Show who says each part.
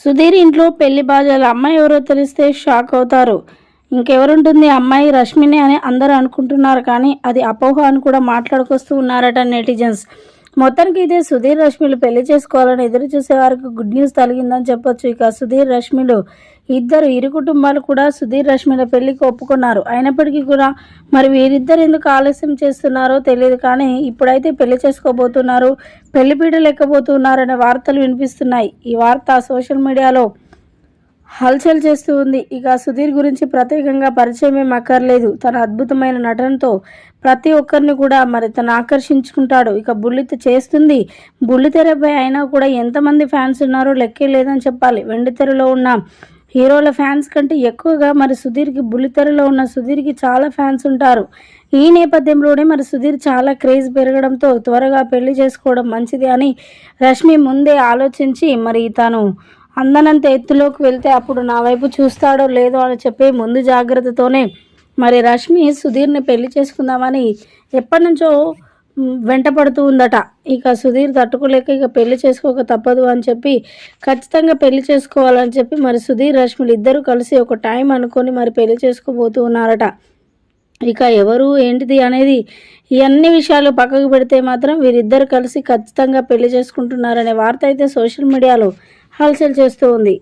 Speaker 1: సుధీర్ ఇంట్లో పెళ్ళి బాజాలు అమ్మాయి ఎవరో తెలిస్తే షాక్ అవుతారు. ఇంకెవరుంటుంది అమ్మాయి రష్మిని అని అందరూ అనుకుంటున్నారు కానీ అది అపోహ అని కూడా మాట్లాడుకొస్తూ ఉన్నారట నెటిజన్స్. మొత్తానికి అయితే సుధీర్ రష్మిలు పెళ్ళి చేసుకోవాలని ఎదురు చూసే వారికి గుడ్ న్యూస్ తలిగిందని చెప్పొచ్చు. ఇక సుధీర్ రష్మిలు ఇద్దరు ఇరు కుటుంబాలు కూడా సుధీర్ రష్మిల పెళ్ళికి ఒప్పుకున్నారు. అయినప్పటికీ కూడా మరి వీరిద్దరు ఎందుకు ఆలస్యం చేస్తున్నారో తెలియదు కానీ ఇప్పుడైతే పెళ్ళి చేసుకోబోతున్నారు పెళ్ళి పీటలు ఎక్కబోతున్నారనే వార్తలు వినిపిస్తున్నాయి. ఈ వార్త సోషల్ మీడియాలో హల్చల్ చేస్తూ ఉంది. ఇక సుధీర్ గురించి ప్రత్యేకంగా పరిచయం ఏం అక్కర్లేదు. తన అద్భుతమైన నటనతో ప్రతి ఒక్కరిని కూడా మరి తను ఆకర్షించుకుంటాడు. ఇక బుల్లిత చేస్తుంది. బుల్లితెరపై అయినా కూడా ఎంతమంది ఫ్యాన్స్ ఉన్నారో లెక్కే లేదని చెప్పాలి. వెండితెరలో ఉన్న హీరోల ఫ్యాన్స్ కంటే ఎక్కువగా మరి సుధీర్కి బుల్లితెరలో ఉన్న సుధీర్కి చాలా ఫ్యాన్స్ ఉంటారు. ఈ నేపథ్యంలోనే మరి సుధీర్ చాలా క్రేజ్ పెరగడంతో త్వరగా పెళ్ళి చేసుకోవడం మంచిది అని రష్మి ముందే ఆలోచించి మరి తాను అందనంత ఎత్తులోకి వెళ్తే అప్పుడు నా వైపు చూస్తాడో లేదో అని చెప్పి ముందు జాగ్రత్తతోనే మరి రష్మి సుధీర్ని పెళ్ళి చేసుకుందామని ఎప్పటి నుంచో వెంటపడుతూ ఉందట. ఇక సుధీర్ తట్టుకోలేక ఇక పెళ్ళి చేసుకోక తప్పదు అని చెప్పి ఖచ్చితంగా పెళ్ళి చేసుకోవాలని చెప్పి మరి సుధీర్ రష్మిలు ఇద్దరు కలిసి ఒక టైం అనుకొని మరి పెళ్ళి చేసుకోబోతూ ఉన్నారట. ఇక ఎవరు ఏంటిది అనేది ఈ అన్ని విషయాలు పక్కకు పెడితే మాత్రం వీరిద్దరు కలిసి ఖచ్చితంగా పెళ్ళి చేసుకుంటున్నారనే వార్త అయితే సోషల్ మీడియాలో హల్చల్ చేస్తూ ఉంది.